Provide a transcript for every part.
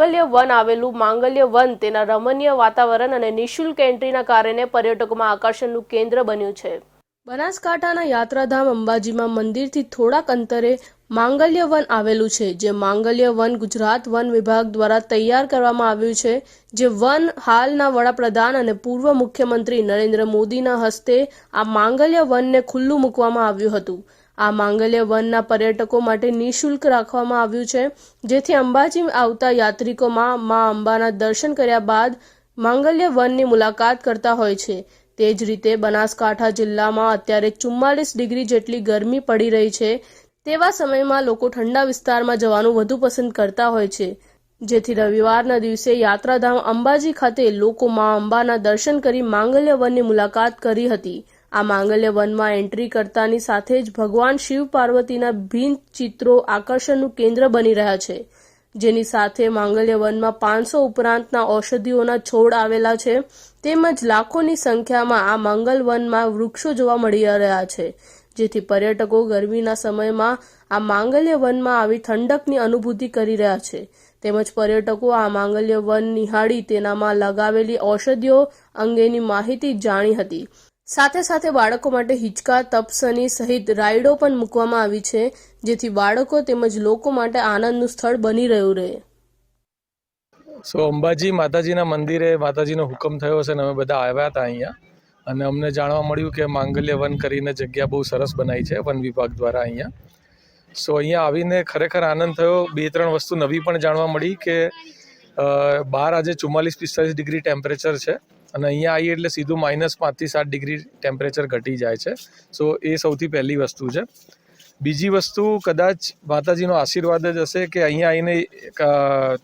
માંગલ્ય one આવેલું માંગલ્ય one તેના રમણીય વાતાવરણ અને નિઃશુલ્ક એન્ટ્રીના કારણે પર્યટકોમાં આકર્ષણનું કેન્દ્ર બન્યું છે. બનાસકાંઠાના યાત્રાધામ અંબાજીમાં મંદિરથી થોડાક અંતરે માંગલ્ય વન આવેલું છે, જે માંગલ્ય વન ગુજરાત વન વિભાગ દ્વારા તૈયાર કરવામાં આવ્યું છે, જે વન હાલના વડાપ્રધાન અને પૂર્વ મુખ્યમંત્રી નરેન્દ્ર મોદીના હસ્તે આ માંગલ્ય વનને ખુલ્લું મૂકવામાં આવ્યું હતું. આ માંગલ્ય વનના પર્યટકો માટે નિઃશુલ્ક રાખવામાં આવ્યું છે. જેથી અંબાજી આવતા યાત્રિકોમાં મા અંબાના દર્શન કર્યા બાદ માંગલ્ય વનની મુલાકાત કરતા હોય છે. તે જ રીતે બનાસકાંઠા જિલ્લામાં અત્યારે ચુમ્માલીસ ડિગ્રી જેટલી ગરમી પડી રહી છે. તેવા સમયમાં લોકો ઠંડા વિસ્તારમાં જવાનું વધુ પસંદ કરતા હોય છે. જેથી રવિવારના દિવસે યાત્રાધામ અંબાજી ખાતે લોકો મા અંબાના દર્શન કરી માંગલ્ય વનની મુલાકાત કરી હતી. આ માંગલ્ય વનમાં એન્ટ્રી કરતાની સાથે જ ભગવાન શિવ પાર્વતીના ભીન ચિત્રો આકર્ષણનું કેન્દ્ર બની રહ્યા છે. જેની સાથે માંગલ્ય વનમાં પાંચસો ઉપરાંતના ઔષધિઓના છોડ આવેલા છે. તેમજ લાખોની સંખ્યામાં આ મંગલ વનમાં વૃક્ષો જોવા મળી રહ્યા છે. જેથી પર્યટકો ગરમીના સમયમાં આ માંગલ્ય વનમાં આવી ઠંડકની અનુભૂતિ કરી રહ્યા છે. તેમજ પર્યટકો આ માંગલ્ય વન નિહાળી તેનામાં લગાવેલી ઔષધિઓ અંગેની માહિતી જાણી હતી. સાથે સાથે બાળકો માટે હિંચકા તપસની સહિત રાઇડો પણ મૂકવામાં આવી છે, જેથી બાળકો તેમજ લોકો માટે આનંદનું સ્થળ બની રહ્યું રહે. સો અંબાજી માતાજીના મંદિરે માતાજીનો હુકમ થયો છે અને અમે બધા આવ્યા હતા અહીંયા. અને અમને જાણવા મળ્યું કે માંગલ્ય વન કરીને જગ્યા બહુ સરસ બનાવી છે વન વિભાગ દ્વારા અહીંયા. સો અહીંયા આવીને ખરેખર આનંદ થયો. બે ત્રણ વસ્તુ નવી પણ જાણવા મળી કે બાર આજે ચુમ્માલીસ પિસ્તાલીસ ડિગ્રી ટેમ્પરેચર છે. અને અહીંયા આવીએ એટલે સીધું માઇનસ પાંચથી સાત ડિગ્રી ટેમ્પરેચર ઘટી જાય છે. સો એ સૌથી પહેલી વસ્તુ છે. બીજી વસ્તુ, કદાચ માતાજીનો આશીર્વાદ જ હશે કે અહીંયા આવીને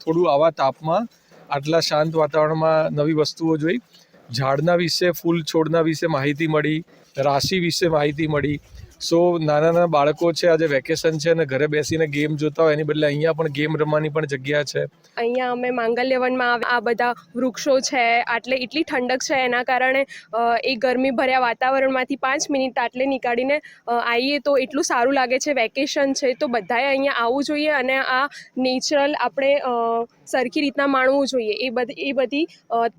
થોડું આવા તાપમાં, આટલા શાંત વાતાવરણમાં નવી વસ્તુઓ જોઈ. ઝાડના વિશે, ફૂલ છોડના વિશે માહિતી મળી. રાશિ વિશે માહિતી મળી. સો નાના નાના બાળકો છે, આજે વેકેશન છે અને ઘરે બેસીને ગેમ જોતા હોય, એની બદલે અહીંયા પણ ગેમ રમવાની પણ જગ્યા છે. અહીંયા અમે માંગલ્યવનમાં આ બધા વૃક્ષો છે, આટલે એટલી ઠંડક છે, એના કારણે એ ગરમી ભર્યા વાતાવરણમાંથી પાંચ મિનિટ આટલે નીકાળીને આવીએ તો એટલું સારું લાગે છે વેકેશન છે, તો બધાએ અહીંયા આવવું જોઈએ અને આ નેચરલ આપણે સરખી રીતના માણવું જોઈએ. એ બધી એ બધી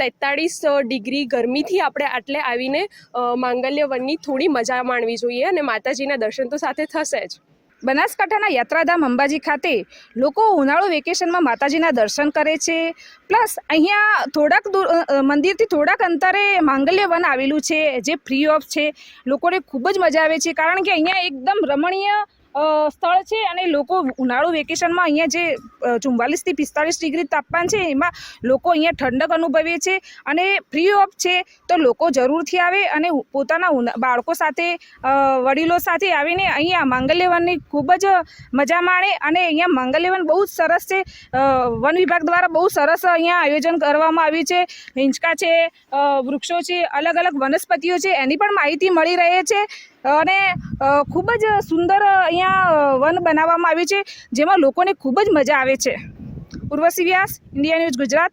તેતાળીસ ડિગ્રી ગરમીથી આપણે આટલે આવીને માંગલ્યવનની થોડી મજા માણવી જોઈએ અને માતાજીના દર્શન તો સાથે થશે જ. બનાસકાંઠાના યાત્રાધામ અંબાજી ખાતે લોકો ઉનાળુ વેકેશનમાં માતાજીના દર્શન કરે છે. પ્લસ અહીંયા થોડાક દૂર મંદિરથી થોડાક અંતરે માંગલ્ય વન આવેલું છે, જે ફ્રી ઓફ છે. લોકોને ખૂબ જ મજા આવે છે. કારણ કે અહીંયા એકદમ રમણીય સ્થળ છે અને લોકો ઉનાળુ વેકેશનમાં અહીંયા જે ચુમ્માલીસથી પિસ્તાળીસ ડિગ્રી તાપમાન છે, એમાં લોકો અહીંયા ઠંડક અનુભવે છે અને ફ્રી ઓફ છે, તો લોકો જરૂરથી આવે અને પોતાના બાળકો સાથે વડીલો સાથે આવીને અહીંયા માંગલ્યવનની ખૂબ જ મજા માણે અને અહીંયા માંગલ્યવન બહુ જ સરસ છે. વન વિભાગ દ્વારા બહુ સરસ અહીંયા આયોજન કરવામાં આવ્યું છે. હિંચકા છે વૃક્ષો છે અલગ અલગ વનસ્પતિઓ છે, એની પણ માહિતી મળી રહે છે. અને ખૂબ જ સુંદર અહીંયા વન બનાવવામાં આવ્યું છે, જેમાં લોકોને ખૂબ જ મજા આવે છે. Urvashi Vyas, India News Gujarat.